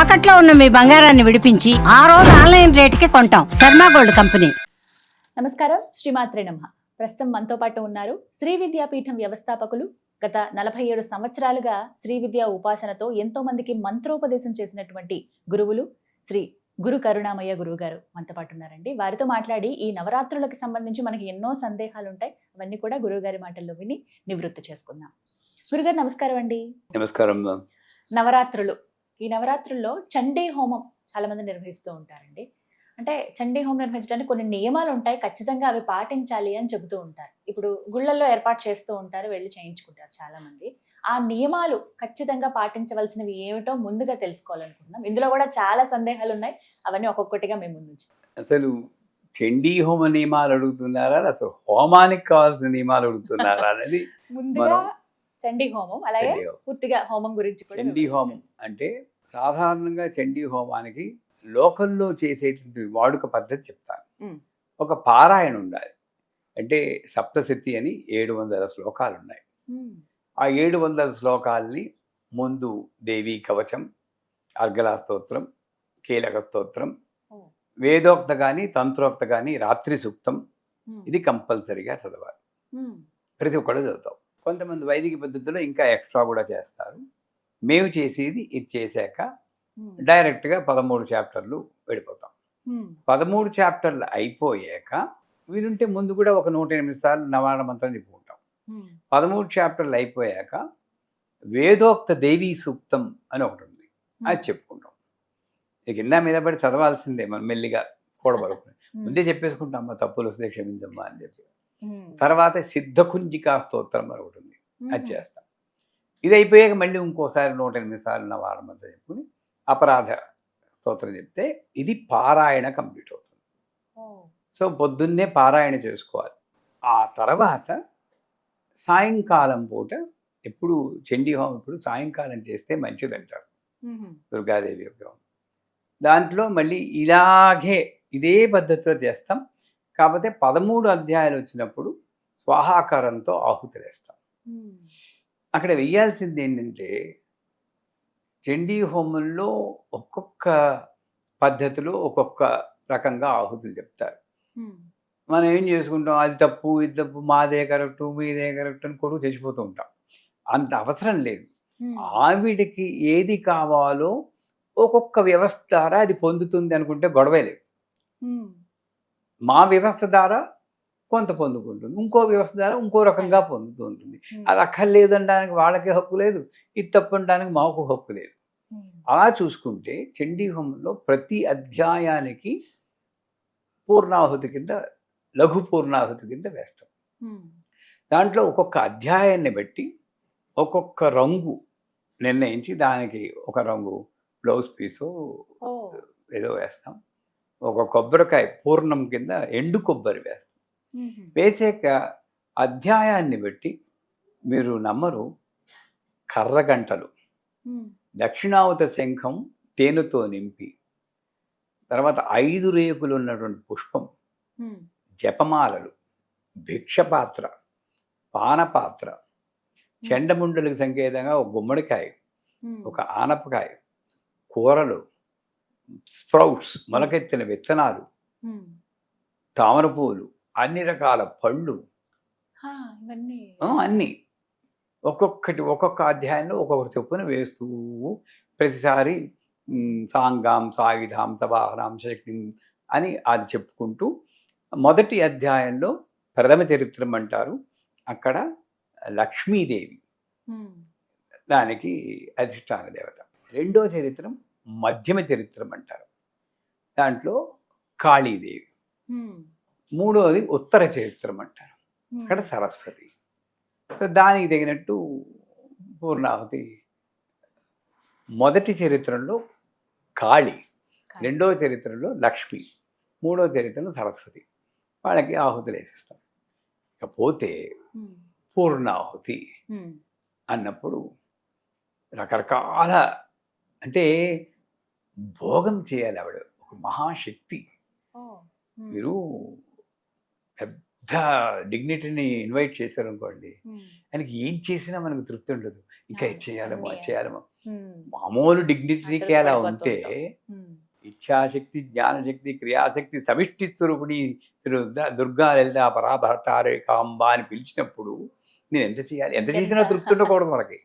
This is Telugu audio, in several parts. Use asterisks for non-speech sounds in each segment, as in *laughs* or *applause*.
తాకట్లో ఉన్న మీ బంగారాన్ని విడిపించి ఆ రోజు ఆన్లైన్ రేటుకి కొంటాం. Sharma gold company. నమస్కారం. శ్రీమాత్రే నమ. ప్రస్తుతం మనతో పాటు ఉన్నారు శ్రీ విద్యాపీఠం వ్యవస్థాపకులు గత నలభై ఏడు సంవత్సరాలుగా శ్రీ విద్యా ఉపాసనతో ఎంతో మందికి మంత్రోపదేశం చేసినటువంటి గురువులు శ్రీ గురు కరుణామయ్య గురువు గారు మనతో పాటు ఉన్నారండి. వారితో మాట్లాడి ఈ నవరాత్రులకు సంబంధించి మనకి ఎన్నో సందేహాలు ఉంటాయి అవన్నీ కూడా గురువు గారి మాటల్లో విని నివృత్తి చేసుకుందాం. గురుగారు నమస్కారం అండి. నమస్కారం నవరాత్రులు. ఈ నవరాత్రుల్లో చండీ హోమం చాలా మంది నిర్వహిస్తూ ఉంటారండి. అంటే చండీ హోమం నిర్వహించడానికి కొన్ని నియమాలు ఉంటాయి. ఖచ్చితంగా అవి పాటించాలి అని చెబుతూ ఉంటారు. ఇప్పుడు గుళ్ళల్లో ఏర్పాటు చేస్తూ ఉంటారు వెళ్ళి చేయించుకుంటారు చాలా మంది ఆ నియమాలు ఖచ్చితంగా పాటించవలసినవి ఏమిటో ముందుగా తెలుసుకోవాలనుకుంటున్నాం. ఇందులో కూడా చాలా సందేహాలు ఉన్నాయి. అవన్నీ ఒక్కొక్కటిగా మేము ముందు అసలు చండీ హోమ నియమాలు అడుగుతున్నారా? అసలు హోమానికి కావాల్సిన నియమాలు అడుగుతున్నారా అనేది ముందుగా చండీ హోమం అలాగే. పూర్తిగా హోమం గురించి కూడా చండీ. హోమం అంటే సాధారణంగా చండీ హోమానికి లోకల్లో చేసేటువంటి వాడుక పద్ధతి చెప్తాను. ఒక పారాయణ ఉండాలి అంటే సప్తశతి అని ఏడు వందల శ్లోకాలు ఉన్నాయి ఆ ఏడు వందల శ్లోకాలని ముందు దేవీ కవచం అర్గళా స్తోత్రం కీలక స్తోత్రం. వేదోక్త కానీ తంత్రోక్త కానీ రాత్రి సూక్తం ఇది కంపల్సరీగా చదవాలి ప్రతి ఒక్కళ్ళు చదువుతాం కొంతమంది వైదిక పద్ధతిలో ఇంకా ఎక్స్ట్రా కూడా చేస్తారు. మేము చేసేది ఇది చేశాక డైరెక్ట్గా పదమూడు చాప్టర్లు వెళ్ళిపోతాం. పదమూడు చాప్టర్లు అయిపోయాక వీలుంటే ముందు కూడా ఒక నూట ఎనిమిది సార్లు నవారణ మంత్రం చెప్పుకుంటాం. పదమూడు చాప్టర్లు అయిపోయాక వేదోక్త దేవీ సూక్తం అని ఒకటి ఉంది. అది చెప్పుకుంటాం. ఇక కింద మీద పడి చదవాల్సిందే మనం మెల్లిగా కూడబడుకుని. ముందే చెప్పేసుకుంటాం అమ్మ తప్పులు వస్తే క్షమించమ్మా అని చెప్పి. తర్వాత సిద్ధకుంజికా స్తోత్రం అని ఒకటి ఉంది. అది చేస్తాం. ఇది అయిపోయాక మళ్ళీ ఇంకోసారి నూట ఎనిమిది సార్లు నా వారం అంతా చెప్పుకుని అపరాధ స్తోత్రం చెప్తే ఇది పారాయణ కంప్లీట్ అవుతుంది. సో పొద్దున్నే పారాయణ చేసుకోవాలి. ఆ తర్వాత సాయంకాలం పూట ఎప్పుడు చండీ హోమం ఇప్పుడు సాయంకాలం చేస్తే మంచిదంటారు. ఉమ్, దుర్గాదేవి యొక్క. దాంట్లో మళ్ళీ ఇలాగే ఇదే పద్ధతిలో చేస్తాం. కాకపోతే పదమూడు అధ్యాయాలు వచ్చినప్పుడు స్వాహాకారంతో ఆహుతులేస్తాం ఉమ్, అక్కడ వెయ్యాల్సింది ఏంటంటే చండీ హోమంలో ఒక్కొక్క పద్ధతిలో ఒక్కొక్క రకంగా ఆహుతులు చెప్తారు. ఉమ్, మనం ఏం చేసుకుంటాం? అది తప్పు ఇది తప్పు మాదే కరెక్టు మీదే కరెక్ట్ అని కొడుకు తెచ్చిపోతూ ఉంటాం. అంత అవసరం లేదు. ఉమ్, ఆవిడకి ఏది కావాలో ఒక్కొక్క వ్యవస్థ ద్వారా అది పొందుతుంది అనుకుంటే గొడవే లేదు. ఉమ్, మా వ్యవస్థ ద్వారా కొంత పొందుకుంటుంది. ఇంకో వ్యవస్థ ద్వారా ఇంకో రకంగా పొందుతూ ఉంటుంది అది అక్కర్లేదు అనడానికి వాళ్ళకి హక్కు లేదు. ఇది తప్పు అనడానికి మాకు హక్కు లేదు. అలా చూసుకుంటే చండీ హోమంలో ప్రతి అధ్యాయానికి పూర్ణాహుతి కింద లఘు పూర్ణాహుతి కింద వేస్తాం. దాంట్లో ఒక్కొక్క అధ్యాయాన్ని బట్టి ఒక్కొక్క రంగు నిర్ణయించి దానికి ఒక రంగు బ్లౌజ్ పీసు ఏదో వేస్తాం. ఒక కొబ్బరికాయ పూర్ణం కింద ఎండు కొబ్బరి వేస్తాం. వేసాక అధ్యాయాన్ని బట్టి మీరు నమ్మరు కర్రగంటలు దక్షిణావత శంఖం తేనెతో నింపి తర్వాత ఐదు రేకులు ఉన్నటువంటి పుష్పం జపమాలలు భిక్షపాత్ర పానపాత్ర చెండముండలకు సంకేతంగా ఒక గుమ్మడికాయ ఒక ఆనపకాయ కూరలు స్ప్రౌట్స్ మొలకెత్తిన విత్తనాలు తామర పువ్వులు అన్ని రకాల పళ్ళు. అన్నీ. ఒక్కొక్కటి ఒక్కొక్క అధ్యాయంలో ఒక్కొక్కటి చొప్పున వేస్తూ ప్రతిసారి సాంగాం సాయుధాం సవాహరాం శక్తి అని అది చెప్పుకుంటూ మొదటి అధ్యాయంలో ప్రథమ చరిత్రం అంటారు. అక్కడ లక్ష్మీదేవి. దానికి అధిష్టాన దేవత. రెండో చరిత్రం మధ్యమ చరిత్రం అంటారు. దాంట్లో కాళీదేవి. మూడోది ఉత్తర చరిత్రం అంటారు. అక్కడ సరస్వతి. సో దానికి తగినట్టు పూర్ణాహుతి మొదటి చరిత్రలో కాళి కాళీ. రెండో చరిత్రలో లక్ష్మి మూడో చరిత్రలో సరస్వతి. వాళ్ళకి ఆహుతులు వేసేస్తాం ఇకపోతే పూర్ణాహుతి అన్నప్పుడు రకరకాల అంటే భోగం చేయాలి ఆవిడ. ఒక మహాశక్తి. మీరు పెద్ద డిగ్నిటీని ఇన్వైట్ చేశారు అనుకోండి ఆయనకి ఏం చేసినా మనకు తృప్తి ఉండదు. ఇంకా ఇది అవును, చేయాలమో అది అన్నీ చేయాలమో మామూలు డిగ్నిటరీకి అలా ఉంటే ఇచ్ఛాశక్తి జ్ఞానశక్తి క్రియాశక్తి సమిష్టి స్వరూపిణి దుర్గా- లలిత పరాభట్టారే కాంబ అని పిలిచినప్పుడు నేను ఎంత చేయాలి? ఎంత చేసినా తృప్తి ఉండకూడదు మనకి.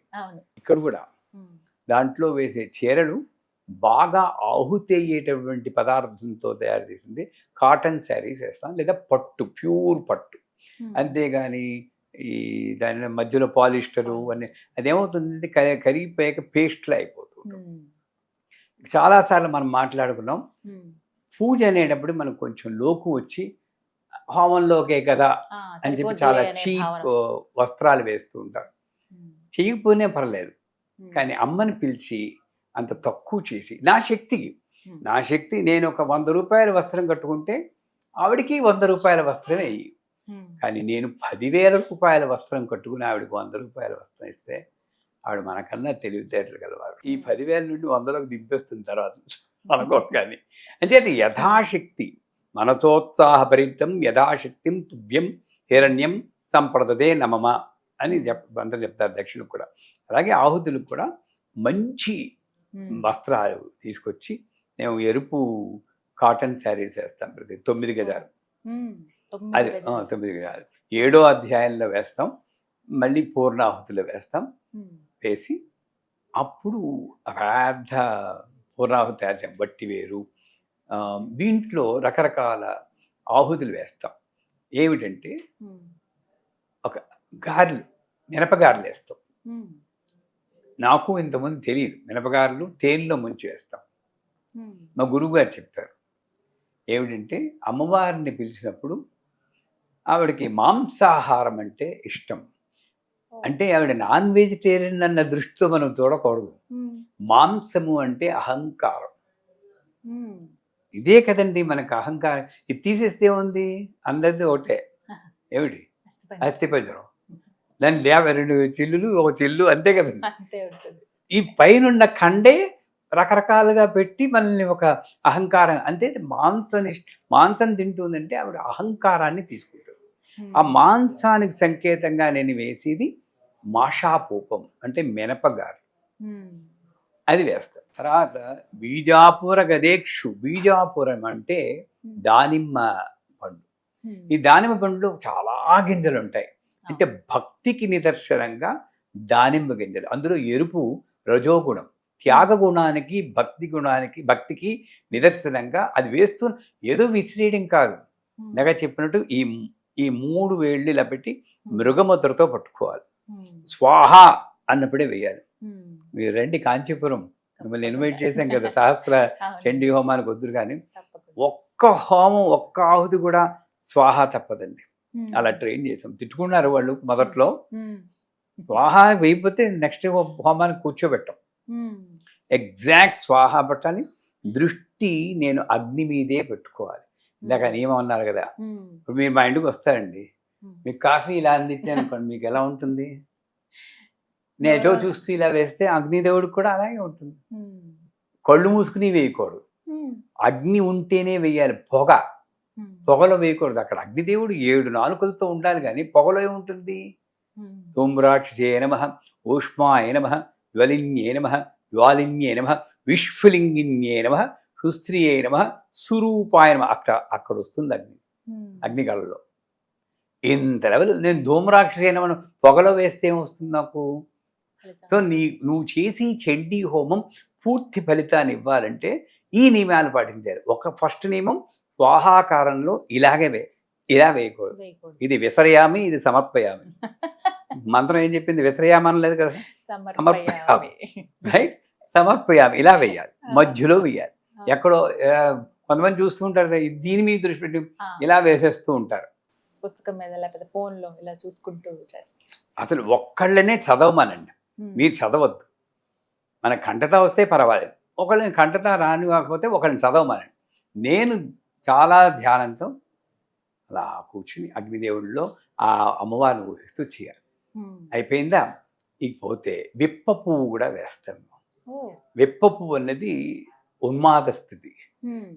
ఇక్కడ కూడా దాంట్లో వేసే చీరలు బాగా ఆహుతి అయ్యేటటువంటి పదార్థంతో తయారు చేసింది. కాటన్ శారీస్ వేస్తాం. లేదా పట్టు ప్యూర్ పట్టు. అంతేగాని ఈ దాని మధ్యలో పాలిస్టరు అన్ని అదేమవుతుందంటే కరి- కరిగిపోయాక పేస్ట్లో అయిపోతుంది చాలాసార్లు మనం మాట్లాడుకున్నాం. పూజ అనేటప్పుడు మనకు కొంచెం లోకు వచ్చి హోమంలోకే కదా అని చెప్పి చాలా అనే చీప్. వస్త్రాలు వేస్తూ ఉంటారు చేయకపోయినా పర్లేదు. కానీ అమ్మని పిలిచి అంత తక్కువ చేసి నా శక్తికి నా శక్తి నేను ఒక వంద రూపాయల వస్త్రం కట్టుకుంటే ఆవిడకి వంద రూపాయల వస్త్రం వేయి ఉమ్, కానీ నేను పదివేల రూపాయల వస్త్రం కట్టుకుని ఆవిడకి వంద రూపాయల వస్త్రం ఇస్తే ఆవిడ మనకన్నా తెలివితేటలు గలవారు. ఈ పదివేల నుండి వందలకు దింపేస్తున్న తర్వాత అనుకోరు కానీ. అంటే అది యథాశక్తి మనసోత్సాహభరితం యథాశక్తిం తుభ్యం హిరణ్యం సంప్రదదే నమమ అని చెప్ అందరూ చెప్తారు దక్షిణకు కూడా. అలాగే ఆహుతులకు కూడా మంచి వస్త్రాలు తీసుకొచ్చి మేము ఎరుపు కాటన్ శారీస్ వేస్తాం ప్రతి తొమ్మిది గజాలు. అది. తొమ్మిది గజాలు. ఏడో అధ్యాయంలో వేస్తాం మళ్ళీ పూర్ణాహుతిలో వేస్తాం వేసి అప్పుడు పెద్ద పూర్ణాహుతి తయారు చేస్తాం. బట్టి వేరు దీంట్లో రకరకాల ఆహుతులు వేస్తాం. ఏమిటంటే ఉమ్, గారెలు మినపగారెలు వేస్తాం. నాకు ఇంతకుముందు తెలియదు మినపగారెలు తేనెలో ముంచి వేస్తాం. ఉమ్, మా గురువుగారు చెప్పారు. ఏమిటంటే అమ్మవారిని పిలిచినప్పుడు ఆవిడకి మాంసాహారం అంటే ఇష్టం. అంటే ఆవిడ నాన్ వెజిటేరియన్ అన్న దృష్టితో మనం చూడకూడదు. మాంసము అంటే అహంకారం. ఇదే కదండి మనకు అహంకారం. ఇది తీసేస్తే ఉంది అందరిది ఒకటే. ఏమిటి? అస్థిపంజరం. దాని లేవ రెండు చిల్లులు ఒక చిల్లు అంతే కదండి ఈ పైనున్న కండే రకరకాలుగా పెట్టి మనల్ని ఒక అహంకారం అంటే మాంసం మాంసం తింటుందంటే ఆవిడ అహంకారాన్ని తీసుకుంటుంది. ఆ మాంసానికి సంకేతంగా నేను వేసేది మాషాపూపం అంటే మినపగారు. అది వేస్తాం. తర్వాత బీజాపుర గదేక్షు బీజాపురం అంటే దానిమ్మ పండు. ఈ దానిమ్మ పండులో చాలా గింజలు ఉంటాయి అంటే భక్తికి నిదర్శనంగా దానిమ్మ గింజలు. అందులో ఎరుపు రజోగుణం. త్యాగ గుణానికి భక్తి గుణానికి భక్తికి నిదర్శనంగా అది వేస్తూ ఏదో విసిరేయడం కాదు. ఇందాక చెప్పినట్టు ఈ ఈ మూడు వేళ్ళు ఇలా పెట్టి మృగముద్రతో పట్టుకోవాలి. స్వాహ అన్నప్పుడే వేయాలి. మీరు రండి కాంచీపురం. మిమ్మల్ని ఇన్వైట్. చేశాం కదా సహస్ర చండీ హోమానికి వద్దురు కానీ. ఒక్క హోమం ఒక్క ఆహుతి కూడా స్వాహ తప్పదండి. అలా ట్రైన్ చేసాం తిట్టుకున్నారు వాళ్ళు మొదట్లో. స్వాహ వేయకపోతే నెక్స్ట్ హోమానికి కూర్చోబెట్టాం. ఎగ్జాక్ట్ స్వాహ పట్టాలి దృష్టి నేను అగ్ని మీదే పెట్టుకోవాలి. ఇందాక నియమం అన్నారు కదా ఇప్పుడు మీరు మా ఇంటికి వస్తారండి. మీకు కాఫీ ఇలా అందించాను అనుకోండి మీకు ఎలా ఉంటుంది? నేను ఎటో చూస్తూ ఇలా వేస్తే అగ్నిదేవుడికి కూడా అలాగే ఉంటుంది. కళ్ళు మూసుకుని వేయకూడదు. అగ్ని ఉంటేనే వేయాలి పొగ. పొగలో వేయకూడదు. అక్కడ అగ్నిదేవుడు ఏడు నాలుకలతో ఉండాలి కానీ పొగలో ఏముంటుంది ధూమ్రాక్షసే నమ ఊష్మాయ నమ జ్వలిన్యే నమ జ్వాలిన్యే నమ విశ్వలింగిన్యే నమ సుస్త్రియే నమ సురూపాయ నమ. అక్కడ అక్కడ వస్తుంది అగ్ని. అగ్నికళలో ఇంత లెవెల్ నేను ధూమ్రాక్షసే నమ పొగలో వేస్తే ఏమొస్తుంది నాకు. సో నీ నువ్వు చేసి చెడ్డీ హోమం పూర్తి ఫలితాన్ని ఇవ్వాలంటే ఈ నియమాలు పాటించాలి. ఒక ఫస్ట్ నియమం స్వాహాకారంలో ఇలాగే వే ఇలా వేయకూడదు. ఇది విసరయామి ఇది సమర్పయామి. మంత్రం ఏం చెప్పింది? విసరయామని లేదు కదా. సమర్పయామి. రైట్? సమర్పయామి. ఇలా వేయాలి. మధ్యలో వేయాలి. ఎక్కడో కొంతమంది చూస్తూ ఉంటారు దీని మీద దృష్టి పెట్టి ఇలా వేసేస్తూ ఉంటారు. పుస్తకం మీద లేకపోతే ఫోన్లో ఇలా చూసుకుంటూ అసలు ఒక్కళ్ళనే చదవమనండి. మీరు చదవద్దు. మన కంటత వస్తే పర్వాలేదు. ఒకళ్ళని కంటత రాని కాకపోతే ఒకళ్ళని చదవమనండి. నేను చాలా ధ్యానంతో అలా కూర్చుని అగ్నిదేవుడిలో ఆ అమ్మవారిని ఊహిస్తూ చేయాలి. అయిపోయిందా? ఇకపోతే విప్ప పువ్వు కూడా వేస్తాం ఓ, విప్ప పువ్వు అన్నది ఉన్మాద స్థితి.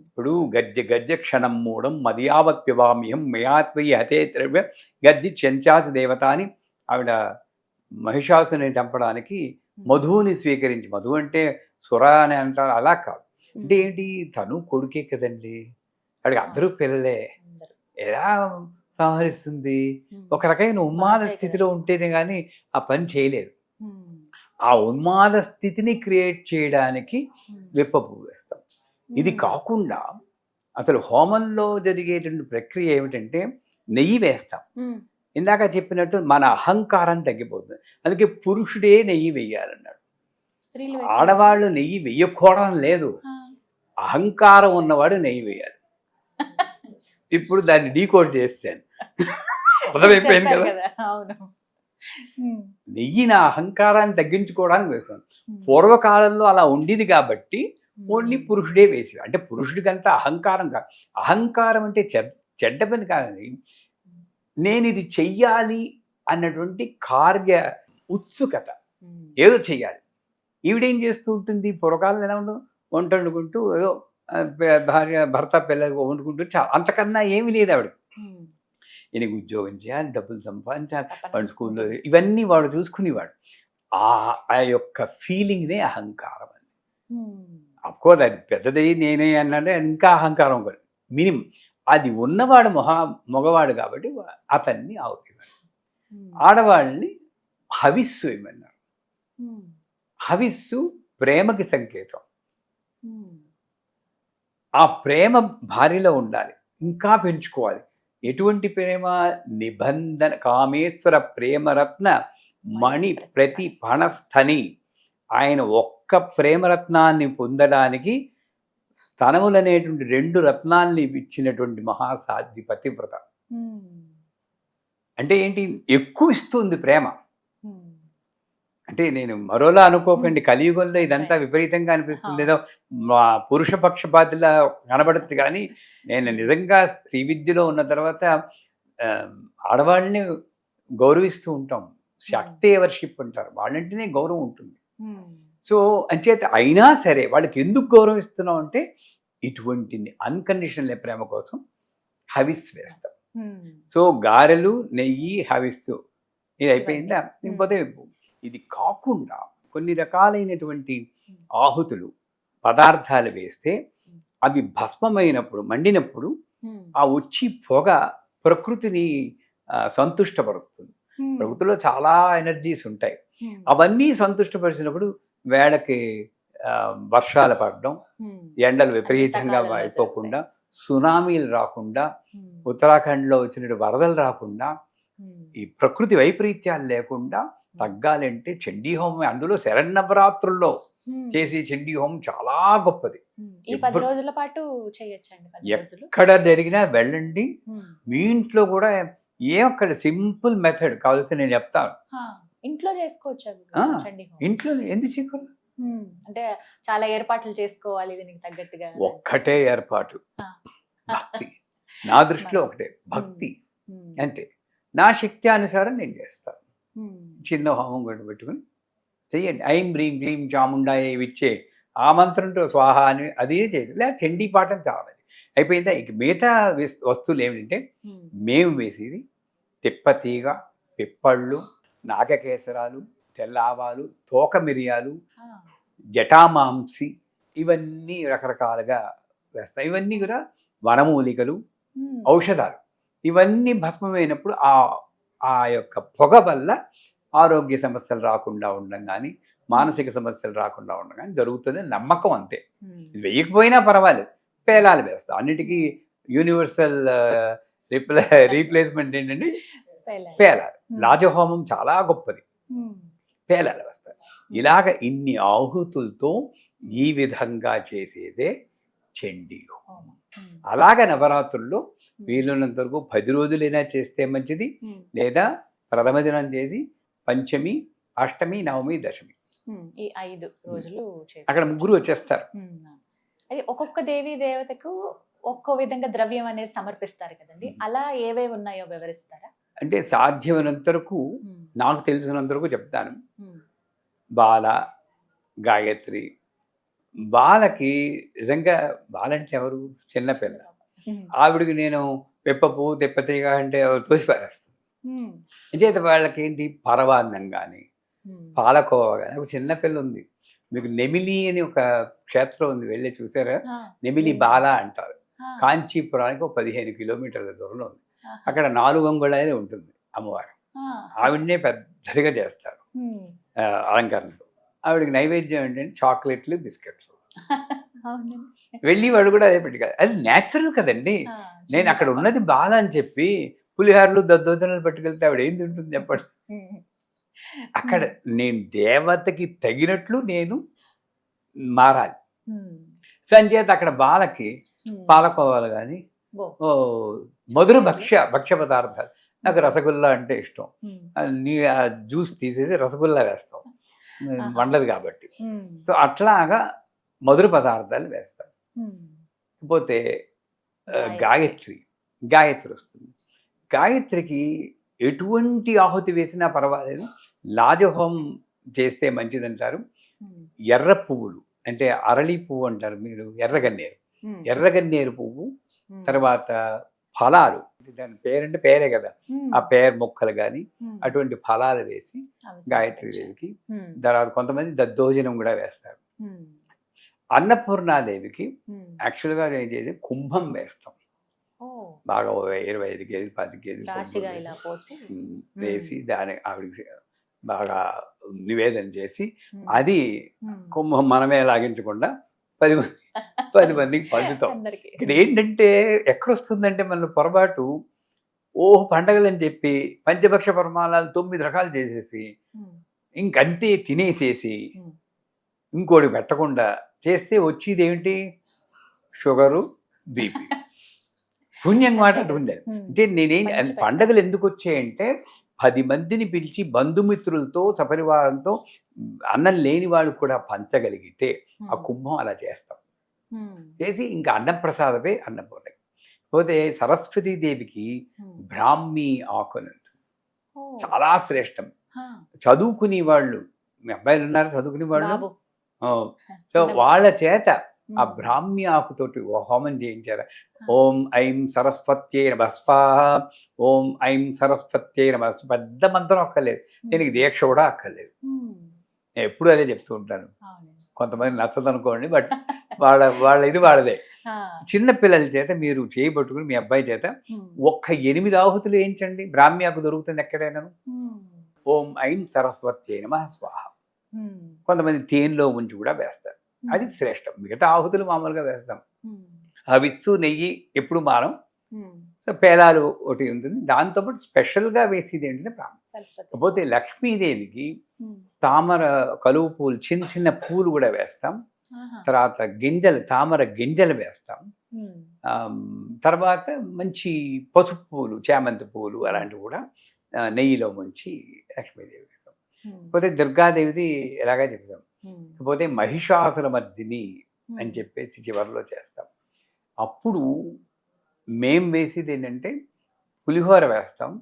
ఇప్పుడు గద్య గద్య క్షణం మూడం మదియావత్ప్యవామ్యం మయాత్వయి హతే ద్రవ్య గద్ది చెంచాతి దేవత అని ఆవిడ మహిషాసుని చంపడానికి మధువుని స్వీకరించి మధు అంటే సుర అని అంటారు అలా కాదు. అంటే ఏంటి? తను కొడుకే కదండి. అడిగి అందరూ పిల్లలే. ఎలా సంహరిస్తుంది? ఒక రకమైన ఉన్మాద. స్థితిలో ఉంటేనే కానీ ఆ పని చేయలేదు. ఆ ఉన్మాద స్థితిని క్రియేట్ చేయడానికి ఉమ్, విప్ప పువ్వు వేస్తాం. ఇది కాకుండా అసలు హోమంలో జరిగేటువంటి ప్రక్రియ ఏమిటంటే నెయ్యి వేస్తాం. ఇందాక చెప్పినట్టు మన అహంకారం తగ్గిపోతుంది. అందుకే పురుషుడే నెయ్యి వెయ్యాలన్నాడు ఆడవాళ్ళు నెయ్యి వెయ్యకూడడం లేదు. అహంకారం ఉన్నవాడు నెయ్యి వేయాలి. ఇప్పుడు దాన్ని డీకోడ్ చేస్తాను అర్థమైపోయింది కదా? అవును. నెయ్యి నా అహంకారాన్ని తగ్గించుకోవడానికి వేస్తాను. పూర్వకాలంలో అలా ఉండేది కాబట్టి ఓన్లీ పురుషుడే వేసి అంటే పురుషుడికంతా అహంకారం కాదు అహంకారం అంటే చెడ్ చెడ్డ పని కాదని నేను ఇది చెయ్యాలి అన్నటువంటి కార్య ఉత్సుకత. ఏదో చెయ్యాలి. ఈవిడేం చేస్తూ ఉంటుంది? పూర్వకాలం ఎలా ఉండదు? వంట వండుకుంటూ ఏదో భార్య భర్త పిల్లలు వండుకుంటూ చాలా అంతకన్నా ఏమీ లేదు ఆవిడ ఈయనకి ఉద్యోగం చేయాలి డబ్బులు సంపాదించాలి. వాడు స్కూల్లో ఇవన్నీ వాడు చూసుకునేవాడు. ఆ ఆ యొక్క ఫీలింగ్నే అహంకారం అని అఫ్కోర్స్ అది పెద్దది నేనే అన్నాడే అది ఇంకా అహంకారం ఒకటి మినిమం అది ఉన్నవాడు మొహ మగవాడు కాబట్టి అతన్ని ఆవుతాడు ఉమ్, ఆడవాళ్ళని హవిస్సు ఏమన్నారు ఉమ్, హవిస్సు ప్రేమకి సంకేతం. ఆ ప్రేమ భార్యలో ఉండాలి. ఇంకా పెంచుకోవాలి. ఎటువంటి ప్రేమ? నిబంధన కామేశ్వర ప్రేమరత్న మణి ప్రతి పణస్థని ఆయన ఒక్క ప్రేమరత్నాన్ని పొందడానికి స్తనములనేటువంటి రెండు రత్నాల్ని ఇచ్చినటువంటి మహాసాధ్వి పతివ్రత ఉమ్, అంటే ఏంటి? ఎక్కువ ఇస్తుంది ప్రేమ. అంటే నేను మరోలా అనుకోకండి. కలియుగంలో ఇదంతా విపరీతంగా అనిపిస్తుంది. ఏదో మా పురుష పక్షపాతిలా కనబడచ్చు కానీ నేను నిజంగా స్త్రీ విద్యలో ఉన్న తర్వాత ఆడవాళ్ళని గౌరవిస్తూ ఉంటాం. శక్తే వర్షిప్ అంటారు. వాళ్ళంటేనే గౌరవం ఉంటుంది. సో అంచేత అయినా సరే వాళ్ళకి ఎందుకు గౌరవిస్తున్నాం అంటే ఇటువంటి అన్కండిషనల్ ప్రేమ కోసం హవిస్ వేస్తాం. సో గారెలు నెయ్యి హవిస్సు ఇది అయిపోయిందా? ఇంకపోతే ఇది కాకుండా కొన్ని రకాలైనటువంటి ఆహుతులు పదార్థాలు వేస్తే అవి భస్మమైనప్పుడు మండినప్పుడు ఆ వచ్చి పొగ ప్రకృతిని సంతుష్టపరుస్తుంది. ప్రకృతిలో చాలా ఎనర్జీస్ ఉంటాయి. అవన్నీ సంతుష్టపరిచినప్పుడు వేళకి వర్షాలు పడడం ఎండలు విపరీతంగా అయిపోకుండా సునామీలు రాకుండా ఉత్తరాఖండ్లో వచ్చినట్టు వరదలు రాకుండా ఈ ప్రకృతి వైపరీత్యాలు లేకుండా తగ్గాలంటే చండీ హోమం అందులో శరణవరాత్రుల్లో చేసే చండీ హోమం చాలా గొప్పది. రోజుల పాటు ఎక్కడ జరిగినా వెళ్ళండి. మీ ఇంట్లో కూడా ఏం అక్కడ సింపుల్ మెథడ్ కావాల్సి నేను చెప్తాను ఇంట్లో చేసుకోవచ్చు. ఇంట్లో ఎందుకు చేయకూడదు? అంటే చాలా ఏర్పాట్లు చేసుకోవాలి దీనికి తగ్గట్టుగా. ఒక్కటే ఏర్పాటు. భక్తి. నా దృష్టిలో. *laughs* ఒకటే భక్తి. అంతే. నా శక్తి అనుసారం నేను చేస్తాను చిన్న హోమం కూడా పెట్టుకుని చెయ్యండి. ఐం బ్రీం క్లీం చాముండాయ ఇచ్చే ఆ మంత్రంతో స్వాహ అని అదే చేయదు లేదా చండీ పాఠం చాలా అయిపోయిందా? ఇక మిగతా వేస్- వస్తువులు ఏమిటంటే ఉమ్, మేము వేసేది తిప్పతీగ పిప్పళ్ళు నాగకేసరాలు తెల్ల ఆవాలు తోక మిరియాలు జటామాంసి ఇవన్నీ రకరకాలుగా వేస్తాం. ఇవన్నీ కూడా వనమూలికలు ఉమ్, ఔషధాలు. ఇవన్నీ భస్మమైనప్పుడు ఆ ఆ యొక్క పొగ వల్ల ఆరోగ్య సమస్యలు రాకుండా ఉండడం కానీ మానసిక సమస్యలు రాకుండా ఉండడం కానీ జరుగుతుంది నమ్మకం అంతే. వేయకపోయినా పర్వాలేదు. పేలాలు వేస్తాం. అన్నిటికీ యూనివర్సల్ రీప్లే రీప్లేస్మెంట్ ఏంటంటే పేలాలు. రాజహోమం చాలా గొప్పది. పేలాలు వస్తాయి ఇలాగ ఇన్ని ఆహుతులతో ఈ విధంగా చేసేదే చండీ హోమం అలాగ నవరాత్రుల్లో వీలున్నంత వరకు పది రోజులైనా చేస్తే మంచిది. లేదా ప్రథమ దినం చేసి పంచమి అష్టమి నవమి దశమి. ఈ ఐదు రోజులు అక్కడ ముగ్గురు వచ్చేస్తారు. అది ఒక్కొక్క దేవి దేవతకు ఒక్కో విధంగా ద్రవ్యం అనేది సమర్పిస్తారు కదండి. అలా ఏవేవి ఉన్నాయో వివరిస్తారా? అంటే సాధ్యమైనంత వరకు నాకు తెలిసినంత వరకు చెప్తాను బాల గాయత్రి బాలకి నిజంగా బాలంటే ఎవరు? చిన్నపిల్ల ఆవిడకి నేను పెప్ప పువ్వు తెప్పతీగ అంటే తోసి పారేస్తుంది ఉమ్, అంచేత వాళ్ళకి ఏంటి పరవాన్నం కానీ. పాలకోవ కానీ ఒక చిన్నపిల్ల ఉంది మీకు నెమిలి అని ఒక క్షేత్రం ఉంది. వెళ్ళి చూసారా? నెమిలి. బాల అంటారు. కాంచీపురానికి ఒక పదిహేను కిలోమీటర్ల దూరంలో ఉంది. అక్కడ నాలుగు అంగుళాలే ఉంటుంది అమ్మవారు. ఆవిడనే పెద్దదిగా చేస్తారు. అలంకరణతో. ఆవిడకి నైవేద్యం ఏంటంటే చాక్లెట్లు బిస్కెట్లు. వెళ్ళి వాడు కూడా అదే పెట్టి అది న్యాచురల్ కదండి. నేను అక్కడ. ఉన్నది బాధ అని చెప్పి పులిహారలు దద్దోజనాలు పట్టుకెళ్తే ఆవిడ ఏం తింటుంది చెప్పండి? అక్కడ నేను దేవతకి తగినట్లు నేను మారాలి. సంచేత అక్కడ బాలకి. పాలకోవాలు కానీ మధుర భక్ష్య భక్ష్య పదార్థాలు. నాకు రసగుల్లా అంటే ఇష్టం. నీ జ్యూస్ తీసేసి రసగుల్లా వేస్తాం. వండదు కాబట్టి. సో అట్లాగా మధుర పదార్థాలు వేస్తాం ఉమ్. పోతే గాయత్రి. గాయత్రి వస్తుంది. గాయత్రికి ఎటువంటి ఆహుతి వేసినా పర్వాలేదు. లాజహోం చేస్తే మంచిదంటారు. ఎర్ర పువ్వులు అంటే అరళి పువ్వు అంటారు మీరు ఎర్రగన్నేరు ఎర్రగన్నేరు పువ్వు తర్వాత ఫలాలు దాని పేరంటే పేరే కదా. ఆ పేరు మొక్కలు కానీ అటువంటి ఫలాలు వేసి గాయత్రి. దేవికి తర్వాత కొంతమంది దద్దోజనం కూడా వేస్తారు. అన్నపూర్ణాదేవికి. యాక్చువల్గా ఏం చేసి కుంభం వేస్తాం. బాగా ఇరవై ఐదు కేజీలు పది కేజీలు వేసి దాని ఆవిడకి బాగా నివేదన చేసి అది. కుంభం మనమే లాగించకుండా పది మంది పది మందికి పంచుతాం. ఇక్కడ ఏంటంటే ఎక్కడొస్తుందంటే మన పొరపాటు ఓహ్ పండగలని చెప్పి పంచభక్ష పరమాణాలు తొమ్మిది రకాలు చేసేసి ఇంకంతే తినేసేసి. ఇంకోటి పెట్టకుండా చేస్తే వచ్చేది ఏమిటి షుగరు బీపీ పుణ్యం మాట ఉంది అంటే నేనేం. పండగలు ఎందుకు వచ్చాయంటే పది మందిని పిలిచి బంధుమిత్రులతో సపరివారంతో అన్నం లేని వాళ్ళు కూడా పంచగలిగితే ఆ కుంభం అలా చేస్తాం. చేసి ఇంకా అన్నప్రసాదమే అన్నపూర్ణ పోతే సరస్వతీ దేవికి ఉమ్. బ్రాహ్మీ. ఓ, చాలా శ్రేష్టం. చదువుకునే వాళ్ళు మీ అబ్బాయిలు ఉన్నారు చదువుకునే వాళ్ళు? సో. వాళ్ళ చేత ఆ బ్రాహ్మీ ఆకుతోటి ఓ హోమం చేయించారు. ఓం ఐం సరస్వత్యై నమ స్వాహ. ఓం ఐం సరస్వత్యై నమ పెద్ద మంత్రం అక్కర్లేదు. దీనికి దీక్ష కూడా అక్కర్లేదు. నేను ఎప్పుడు అదే చెప్తూ ఉంటాను. కొంతమంది నచ్చదు అనుకోండి బట్ వాళ్ళ వాళ్ళ ఇది వాళ్ళదే. చిన్న పిల్లల చేత మీరు చేయబట్టుకుని మీ అబ్బాయి చేత ఒక్క ఎనిమిది ఆహుతులు వేయించండి. బ్రాహ్మీ ఆకు దొరుకుతుంది ఎక్కడైనా ఉమ్, ఓం ఐం సరస్వత్యై నమ స్వాహ. కొంతమంది తేనెలో ఉంచి కూడా వేస్తారు. అది శ్రేష్టం. మిగతా ఆహుతులు మామూలుగా వేస్తాం. ఉమ్, ఆ విత్సు నెయ్యి ఎప్పుడు మారం? ఉమ్, సో పేలాలు ఒకటి ఉంటుంది. దాంతోపాటు స్పెషల్గా వేసేది ఏంటంటే సరస్వతి. కాకపోతే లక్ష్మీదేవికి తామర కలువు పూలు చిన్న చిన్న పూలు కూడా వేస్తాం. తర్వాత గింజలు తామర గింజలు వేస్తాం. తర్వాత మంచి పసుపు పూలు చామంతి పూలు అలాంటివి కూడా నెయ్యిలో ముంచి లక్ష్మీదేవి వేస్తాం. కాకపోతే దుర్గాదేవిది ఎలాగా చెప్తాం. ఉమ్, కాకపోతే మహిషాసుర మర్దిని అని చెప్పేసి చివరిలో చేస్తాం. అప్పుడు మేం వేసేది ఏంటంటే పులిహోర వేస్తాం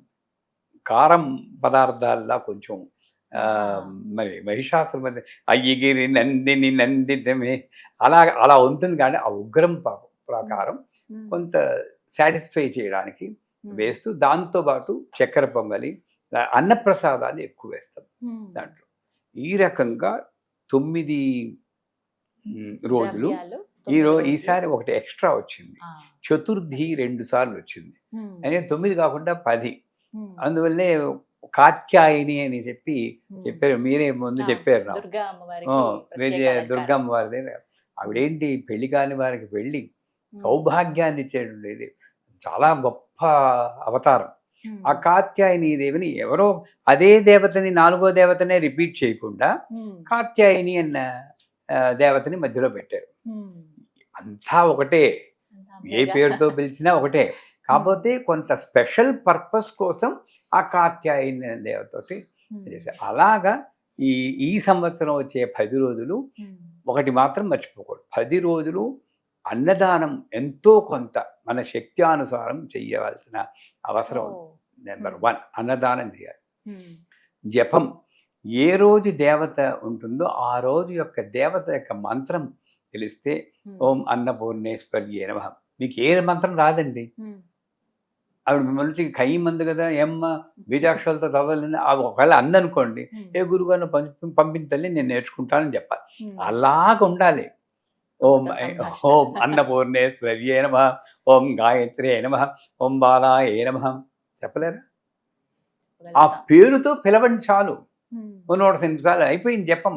కారం పదార్థాల్లో కొంచెం మరి మహిషాసుర మధ్య అయ్యగిరి నందిని నందితమే అలా అలా ఉంటుంది కానీ ఆ ఉగ్రం ప్రకారం కొంత సాటిస్ఫై చేయడానికి వేస్తూ దాంతో పాటు చక్కెర పొంగలి అన్నప్రసాదాలు ఎక్కువ వేస్తాం దాంట్లో. ఈ రకంగా తొమ్మిది రోజులు ద్రవ్యాలు, ఈ రో తొమ్మిది రోజులు. ఈసారి ఒకటి ఎక్స్ట్రా వచ్చింది. చతుర్థి రెండు సార్లు వచ్చింది. అంటే తొమ్మిది కాకుండా పది. అందువల్లే కాత్యాయిని అని చెప్పి చెప్పారు. మీరే ముందు చెప్పారు విజయ. దుర్గమ్మ వారిది ఆవిడేంటి? పెళ్ళి కాని వారికి పెళ్ళి. సౌభాగ్యాన్ని ఇచ్చేటువంటిది చాలా గొప్ప అవతారం. ఆ కాత్యాయని దేవిని ఎవరో అదే దేవతని నాలుగో దేవతనే రిపీట్ చేయకుండా కాత్యాయని అన్న దేవతని మధ్యలో పెట్టారు. అంతా ఒకటే. ఏ. పేరుతో పిలిచినా ఒకటే. *laughs* కాకపోతే కొంత స్పెషల్ పర్పస్ కోసం ఆ కాత్యాయని ఉమ్, చేశారు అలాగా ఈ ఈ సంవత్సరం వచ్చే పది రోజులు ఒకటి మాత్రం మర్చిపోకూడదు. పది రోజులు అన్నదానం ఎంతో కొంత మన శక్త్యానుసారం చెయ్యవలసిన అవసరం నెంబర్. వన్ అన్నదానం చేయాలి. జపం ఏ రోజు దేవత ఉంటుందో ఆ రోజు యొక్క దేవత యొక్క మంత్రం తెలిస్తే ఓం అన్నపూర్ణేశ్వర్యే నమ. మీకు ఏ మంత్రం రాదండి. ఆవిడ మిమ్మల్ని కై మంది కదా ఏమ్మ? బీజాక్షరాలతో చదవాలని ఆ ఒకవేళ అందనుకోండి ఏ గురుగారిని పంపి పంపించాలి నేను నేర్చుకుంటానని చెప్పాలి. అలాగ ఉండాలి. ఓం. ఓం అన్నపూర్ణేశ్వర్యే నమ ఓం గాయత్రే నమ ఓం బాలాయే నమ. చెప్పలేరా? ఆ పేరుతో పిలవండి చాలు. నూట నిమిషాలు అయిపోయింది చెప్పం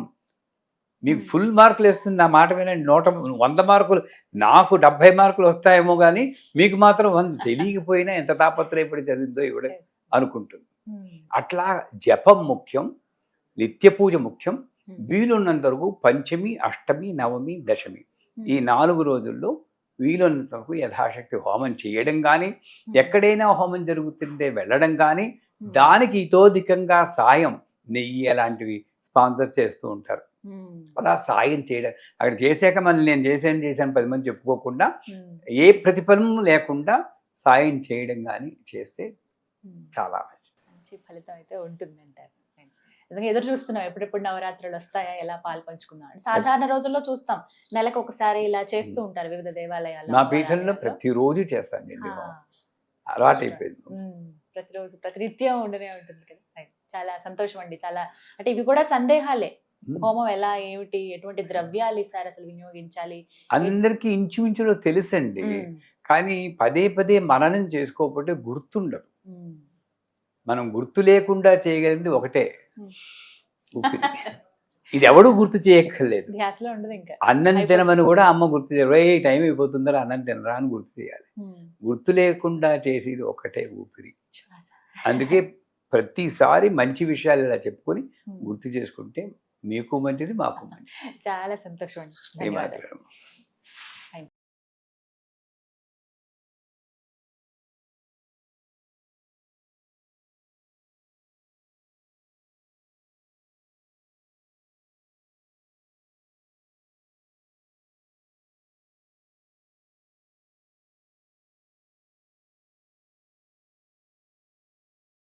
మీకు. ఫుల్ మార్కులు వేస్తుంది. నా మాట వినండి. నూట వంద మార్కులు నాకు డెబ్బై మార్కులు వస్తాయేమో కానీ మీకు మాత్రం వంద తెలియకపోయినా ఎంత తాపత్రయపడి చదివిందో ఇవిడ అనుకుంటుంది. అట్లా జపం ముఖ్యం నిత్య పూజ ముఖ్యం. వీలున్నంత వరకు పంచమి అష్టమి నవమి దశమి ఈ నాలుగు రోజుల్లో వీలున్నంత వరకు యథాశక్తి హోమం చేయడం కానీ ఎక్కడైనా హోమం జరుగుతుంటే వెళ్ళడం కానీ దానికి ఇతోధికంగా సాయం నెయ్యి అలాంటివి స్పాన్సర్ చేస్తూ ఉంటారు. అలా సాయం చేయడం అక్కడ చేశాక మళ్ళీ నేను చేశాను చేశాను పది మంది చెప్పుకోకుండా ఏ ప్రతిఫలం లేకుండా సాయం చేయడం కానీ చేస్తే. చాలా మంచి ఫలితం అయితే ఉంటుంది అంటారు నిజంగా ఎదురు చూస్తున్నాం ఎప్పుడెప్పుడు నవరాత్రులు వస్తాయా ఎలా పాలు పంచుకుందాం అని. సాధారణ రోజుల్లో చూస్తాం. నెలకు ఒకసారి ఇలా చేస్తూ ఉంటారు వివిధ దేవాలయాల్లో నా పీఠంలో ప్రతిరోజు చేస్తాను నేను అలవాటు అయిపోయింది ప్రతిరోజు ప్రతినిత్యం ఉండనే ఉంటుంది కదా. చాలా సంతోషం అండి. చాలా అంటే ఇవి కూడా సందేహాలే. హోమం. ఎలా ఏమిటి ఎటువంటి ద్రవ్యాలు ఇస్తారు అసలు వినియోగించాలి? అందరికీ ఇంచుమించులో తెలుసండి. కానీ పదే పదే మననం చేసుకోకపోతే గుర్తుండదు. మనం గుర్తు లేకుండా చేయగలిగింది ఒకటే. ఇది ఎవడు గుర్తు చేయక్కర్లేదు. అన్నం. తినమని కూడా అమ్మ గుర్తు "రేయ్, టైం అయిపోతుందా అన్నం తినరా అని గుర్తు చేయాలి. గుర్తు లేకుండా చేసేది ఒకటే ఊపిరి. అందుకే ప్రతిసారి మంచి విషయాలు ఇలా చెప్పుకొని గుర్తు చేసుకుంటే మీకు మంచిది మాకు మంచిది. చాలా సంతోషం అండి ధన్యవాదాలు.